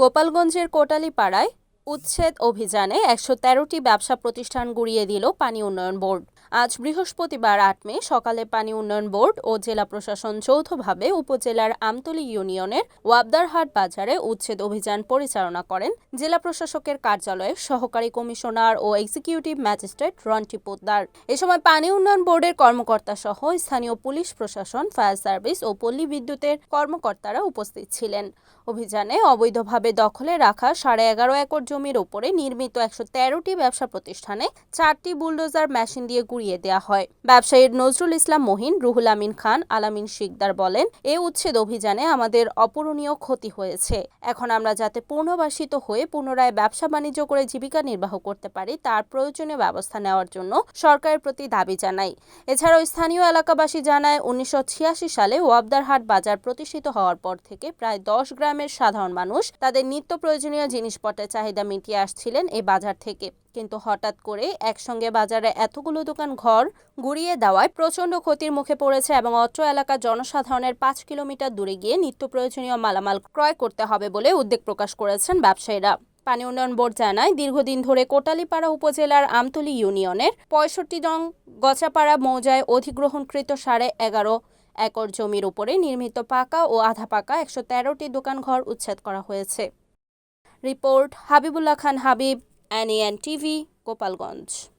গোপালগঞ্জের কোটালীপাড়ায় উচ্ছেদ অভিযানে একশো তেরোটি ব্যবসা প্রতিষ্ঠান গুড়িয়ে দিল পানি উন্নয়ন বোর্ড। আজ বৃহস্পতিবার আট মে, সকালে পানি উন্নয়ন বোর্ড ও জেলা প্রশাসন যৌথভাবে উপজেলার আমতলী ইউনিয়নের ওয়াবদারহাট বাজারে উচ্ছেদ অভিযান পরিচালনা করেন জেলা প্রশাসকের কার্যালয়ে সহকারী কমিশনার ও এক্সিকিউটিভ ম্যাজিস্ট্রেট রন্টি পোদ্দার। এ সময় পানি উন্নয়ন বোর্ডের কর্মকর্তা সহ স্থানীয় পুলিশ প্রশাসন, ফায়ার সার্ভিস ও পল্লী বিদ্যুতের কর্মকর্তারা উপস্থিত ছিলেন। অভিযানে অবৈধভাবে দখলে রাখা সাড়ে এগারো একর জমির ওপরে নির্মিত একশো তেরোটি ব্যবসা প্রতিষ্ঠানে চারটি বুলডোজার মেশিন দিয়ে গুড়িয়ে দেওয়া হয়। ব্যবসায়ীর নজরুল ইসলাম মহিন, রুহুল আমিন খান, আলামিন শিকদার বলেন, এ উচ্ছেদ অভিযানে আমাদের অপূরণীয় ক্ষতি হয়েছে। এখন আমরা যাতে পুনর্বাসিত হয়ে পুনরায় ব্যবসা বাণিজ্য করে জীবিকা নির্বাহ করতে পারি, তার প্রয়োজনীয় ব্যবস্থা নেওয়ার জন্য সরকারের প্রতি দাবি জানাই। এছাড়াও স্থানীয় এলাকাবাসী জানায়, উনিশশো ছিয়াশি সালে ওয়াবদারহাট বাজার প্রতিষ্ঠিত হওয়ার পর থেকে প্রায় দশ গ্রামের সাধারণ মানুষ তাদের নিত্য প্রয়োজনীয় জিনিসপত্রের চাহিদা মিটিয়ে আসছিলেন এই বাজার থেকে। কিন্তু হঠাৎ করে একসঙ্গে বাজারে এতগুলো দোকান ঘর গুড়িয়ে দেওয়ায় প্রচণ্ড ক্ষতির মুখে পড়েছে এবং অত্র এলাকার জনসাধারণের পাঁচ কিলোমিটার দূরে গিয়ে নিত্য প্রয়োজনীয় মালামাল ক্রয় করতে হবে বলে উদ্বেগ প্রকাশ করেছেন ব্যবসায়ীরা। পানি উন্নয়ন বোর্ড জানায়, দীর্ঘদিন ধরে কোটালীপাড়া উপজেলার আমতলী ইউনিয়নের পঁয়ষট্টি নং গচাপাড়া মৌজায় অধিগ্রহণকৃত সাড়ে এগারো একর জমির উপরে নির্মিত পাকা ও আধা পাকা একশো তেরোটি দোকানঘর উচ্ছেদ করা হয়েছে। Report Habibullah Khan, Habib. NN TV Gopalganj